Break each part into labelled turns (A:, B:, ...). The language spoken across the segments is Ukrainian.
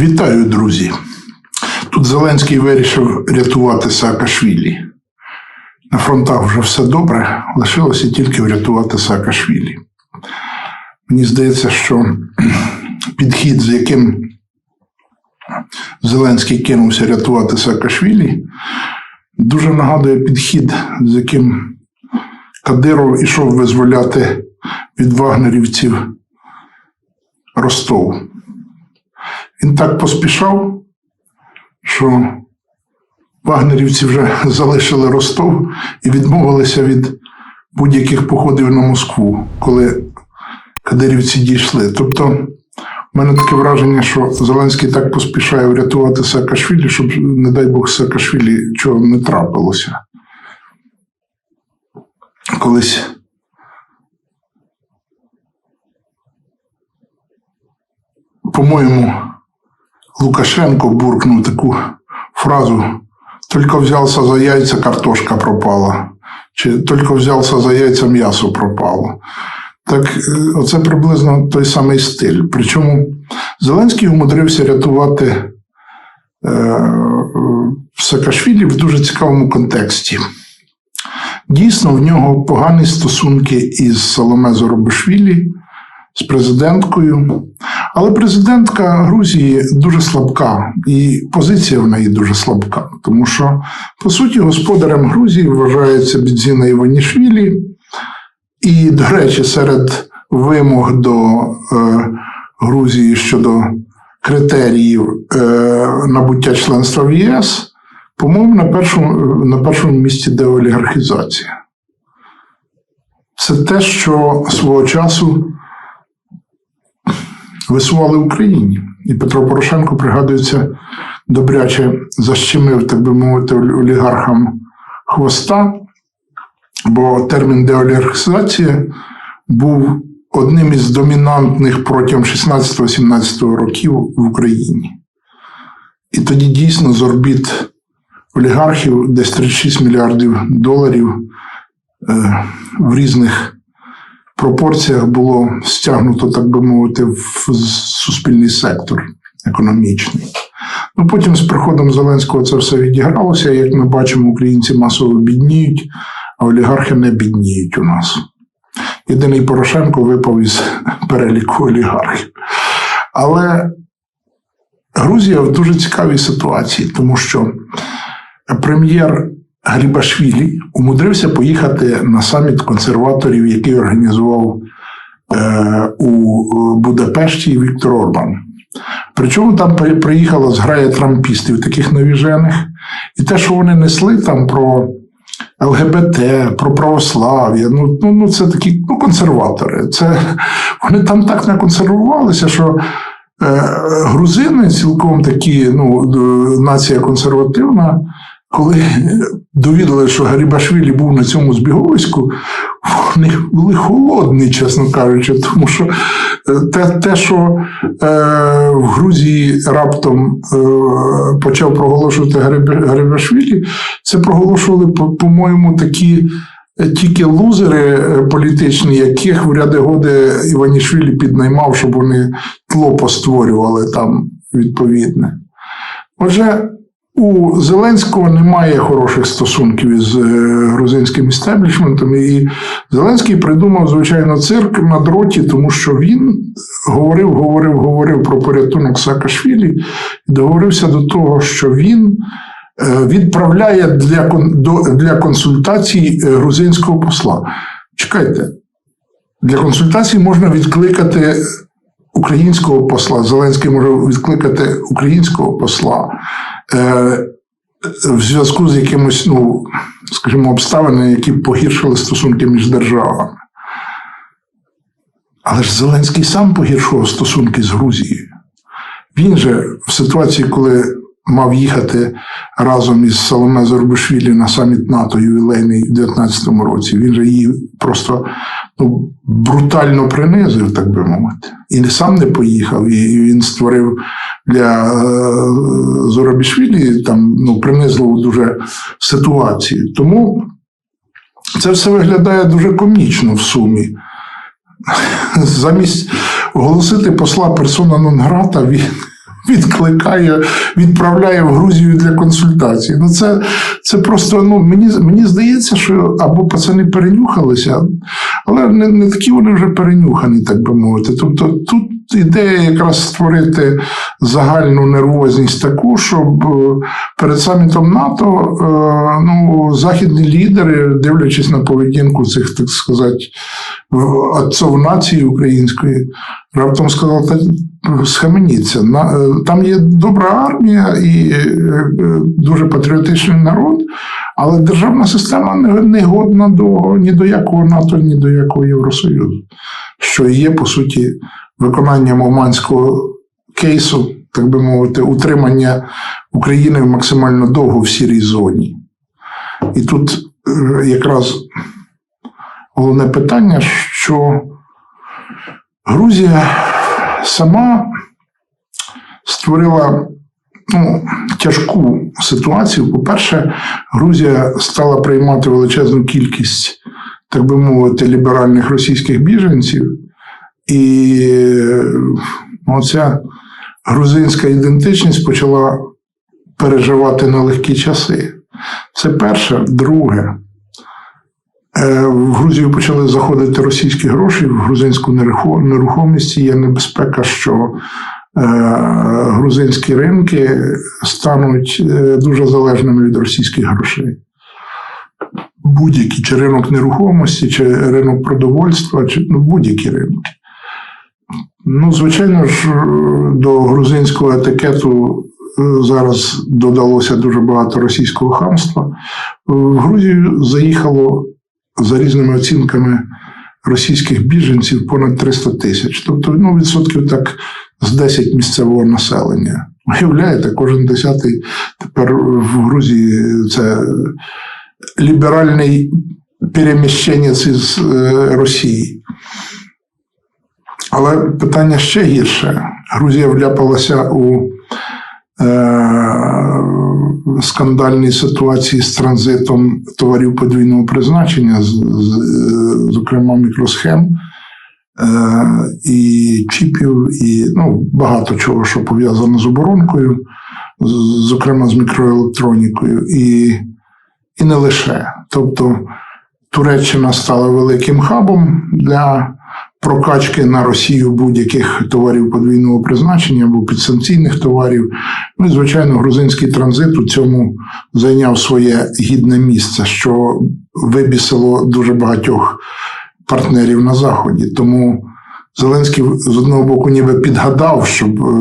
A: Вітаю, друзі. Тут Зеленський вирішив рятувати Саакашвілі. На фронтах вже все добре, лишилося тільки врятувати Саакашвілі. Мені здається, що підхід, з яким Зеленський кинувся рятувати Саакашвілі, дуже нагадує підхід, з яким Кадиров ішов визволяти від вагнерівців Ростов. Він так поспішав, що вагнерівці вже залишили Ростов і відмовилися від будь-яких походів на Москву, коли кадирівці дійшли. Тобто, в мене таке враження, що Зеленський так поспішає врятувати Саакашвілі, щоб, не дай Бог, Саакашвілі чого не трапилося. Колись по-моєму, Лукашенко буркнув таку фразу: «Тільки взявся за яйця, картошка пропала, чи тільки взявся за яйця, м'ясо пропало. Так, е, оце приблизно той самий стиль. Причому Зеленський умудрився рятувати е, Саакашвілі в дуже цікавому контексті. Дійсно, в нього погані стосунки із Соломе Зоробишвілі, з президенткою. Але президентка Грузії дуже слабка, і позиція в неї дуже слабка, тому що, по суті, господарем Грузії вважається Бідзіна Іванішвілі. І, до речі, серед вимог до е, Грузії щодо критеріїв е, набуття членства в ЄС, по-моєму, на першому, на першому місці деолігархізація. Це те, що свого часу висували Україні. І Петро Порошенко, пригадується, добряче защемив, так би мовити, олігархам хвоста, бо термін деолігархізація був одним із домінантних протягом 16-17 років в Україні. І тоді дійсно з орбіт олігархів десь 36 мільярдів доларів е, в різних пропорціях було стягнуто, так би мовити, в суспільний сектор економічний. Ну, Потім з приходом Зеленського це все відігралося. Як ми бачимо, українці масово бідніють, а олігархи не бідніють у нас. Єдиний Порошенко випав із переліку олігархів. Але Грузія в дуже цікавій ситуації, тому що прем'єр Грібашвілі умудрився поїхати на саміт консерваторів, який організував е, у Будапешті Віктор Орбан. Причому там приїхала зграя трампістів, таких навіжених, і те, що вони несли там про ЛГБТ, про православ'я, ну, ну, ну це такі ну, консерватори. Це, Вони там так наконсервувалися, що е, грузини цілком такі, ну, нація консервативна. Коли довідали, що Гарібашвілі був на цьому збіговиську, вони були холодні, чесно кажучи, тому що е, те, те що е, в Грузії раптом е, почав проголошувати Гарібашвілі, це проголошували, по-моєму, такі тільки лузери е, політичні, яких в ряди годи Іванішвілі піднаймав, щоб вони тло постворювали там відповідне. Отже, у Зеленського немає хороших стосунків із е, грузинським істеблішментом, і Зеленський придумав, звичайно, цирк на дроті, тому що він говорив, говорив, говорив про порятунок Саакашвілі і договорився до того, що він е, відправляє для для консультацій е, грузинського посла. Чекайте, для консультацій можна відкликати. Українського посла Зеленський може відкликати українського посла. Е, в зв'язку з якимось, ну, скажімо, обставинами, які погіршили стосунки між державами. Але ж Зеленський сам погіршував стосунки з Грузією. Він же в ситуації, коли мав їхати разом із Соломе Зорбишвілі на саміт НАТО ювілейний у 2019 році, він же її просто ну, брутально принизив, так би мовити. І сам не поїхав, і він створив для е, Зоробішвілі там ну, принизливу дуже ситуацію. Тому це все виглядає дуже комічно в сумі. Замість оголосити посла персона нон-грата, він відкликає, відправляє в Грузію для консультацій. Ну це, це просто ну, мені, мені здається, що або пацани перенюхалися, але не, не такі вони вже перенюхані, так би мовити. Тобто тут ідея якраз створити загальну нервозність таку, щоб е, перед самітом НАТО е, ну, західні лідери, дивлячись на поведінку цих, так сказати, отцов нації української, раптом сказали, схаменіться. Е, Там є добра армія і дуже патріотичний народ, але державна система не годна до ні до якого НАТО, ні до якого Євросоюзу, що є, по суті, виконанням Оманського кейсу, так би мовити, утримання України максимально довго в сірій зоні. І тут е, якраз головне питання, що Грузія сама створила ну, тяжку ситуацію. По-перше, Грузія стала приймати величезну кількість, так би мовити, ліберальних російських біженців, і е, оця грузинська ідентичність почала переживати нелегкі часи. Це перше. Друге, Е, в Грузію почали заходити російські гроші, в грузинську нерухомість є небезпека, що е, грузинські ринки стануть е, дуже залежними від російських грошей. Будь-які, чи ринок нерухомості, чи ринок продовольства, чи ну, будь-які ринки. Ну, звичайно ж, е, до грузинського етикету е, зараз додалося дуже багато російського хамства. В Грузію заїхало за різними оцінками російських біженців понад 300 тисяч. Тобто, ну, відсотків так з 10 місцевого населення. Уявляєте, кожен десятий тепер в Грузії це ліберальний переміщенець із е, Росії. Але питання ще гірше. Грузія вляпалася у е, скандальній ситуації з транзитом товарів подвійного призначення, з, з, зокрема мікросхем е, і чіпів, і ну, багато чого, що пов'язано з оборонкою, з- зокрема з мікроелектронікою, і, і не лише. Тобто Туреччина стала великим хабом для прокачки на Росію будь-яких товарів подвійного призначення або підсанкційних товарів. Ну і, звичайно, грузинський транзит у цьому зайняв своє гідне місце, що вибісило дуже багатьох партнерів на Заході. Тому Зеленський з одного боку ніби підгадав, щоб е,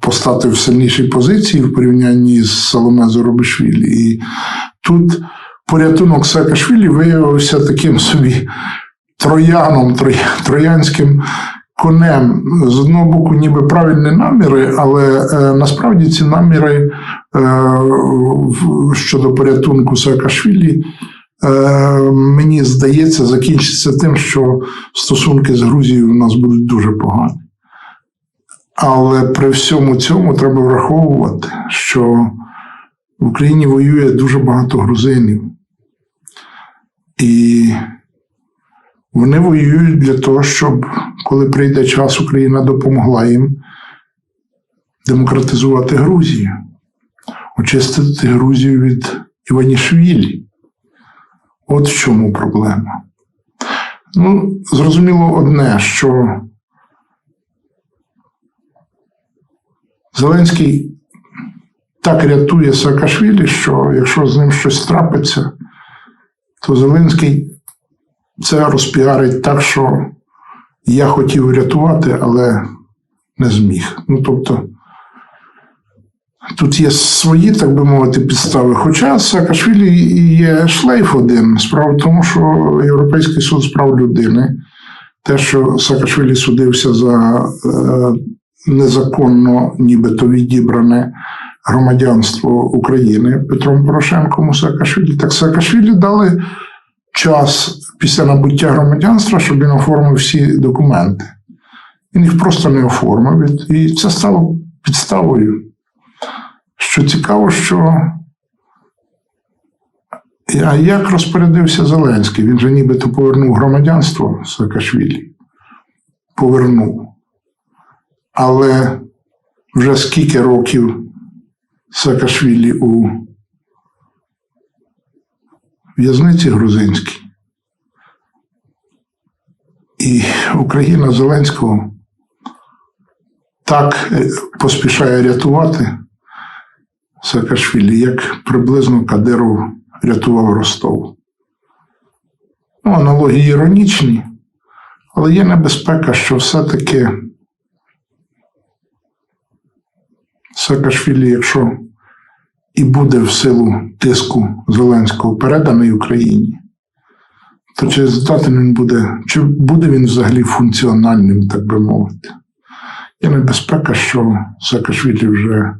A: постати в сильнішій позиції в порівнянні з Соломе Зоробишвілі. І тут порятунок Саакашвілі виявився таким собі трояном, троянським конем. З одного боку, ніби правильні наміри, але е, насправді ці наміри е, щодо порятунку Саакашвілі, е, мені здається, закінчиться тим, що стосунки з Грузією у нас будуть дуже погані. Але при всьому цьому треба враховувати, що в Україні воює дуже багато грузинів. І вони воюють для того, щоб коли прийде час, Україна допомогла їм демократизувати Грузію, очистити Грузію від Іванішвілі. От в чому проблема. Ну, зрозуміло одне, що Зеленський так рятує Саакашвілі, що якщо з ним щось трапиться, то Зеленський це розпіарить так, що я хотів врятувати, але не зміг. Ну тобто, тут є свої, так би мовити, підстави. Хоча Саакашвілі є шлейф один. Справа в тому, що Європейський суд з прав людини, те, що Саакашвілі судився за е, незаконно, нібито відібране громадянство України Петром Порошенком у Саакашвілі, так Саакашвілі дали час після набуття громадянства, щоб він оформив всі документи. Він їх просто не оформив. І це стало підставою. Що цікаво, що а як розпорядився Зеленський? Він же нібито повернув громадянство Саакашвілі. Повернув. Але вже скільки років Саакашвілі у в'язниці грузинській. І Україна Зеленського так е, поспішає рятувати Саакашвілі, як приблизно Кадиров рятував Ростов. Ну, аналогії іронічні, але є небезпека, що все-таки Саакашвілі, якщо і буде в силу тиску Зеленського переданий Україні, то чи здатен він буде, чи буде він взагалі функціональним, так би мовити? Є небезпека, що Саакашвілі вже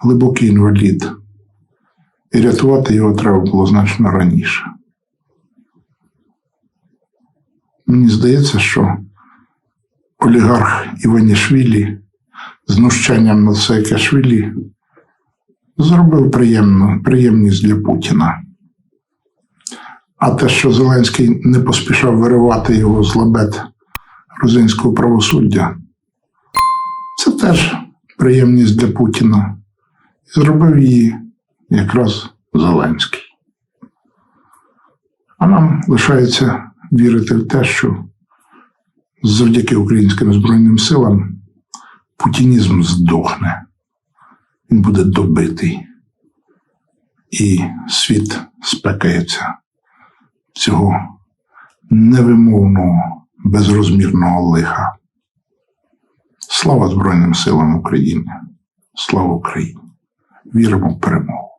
A: глибокий інвалід, і рятувати його треба було значно раніше. Мені здається, що олігарх Іванішвілі знущанням над Саакашвілі зробив приємно, приємність для Путіна. А те, що Зеленський не поспішав виривати його з лабет грузинського правосуддя, це теж приємність для Путіна. І зробив її якраз Зеленський. А нам лишається вірити в те, що завдяки українським Збройним силам путінізм здохне, він буде добитий, і світ спекається цього невимовного, безрозмірного лиха. Слава Збройним силам України! Слава Україні! Віримо в перемогу!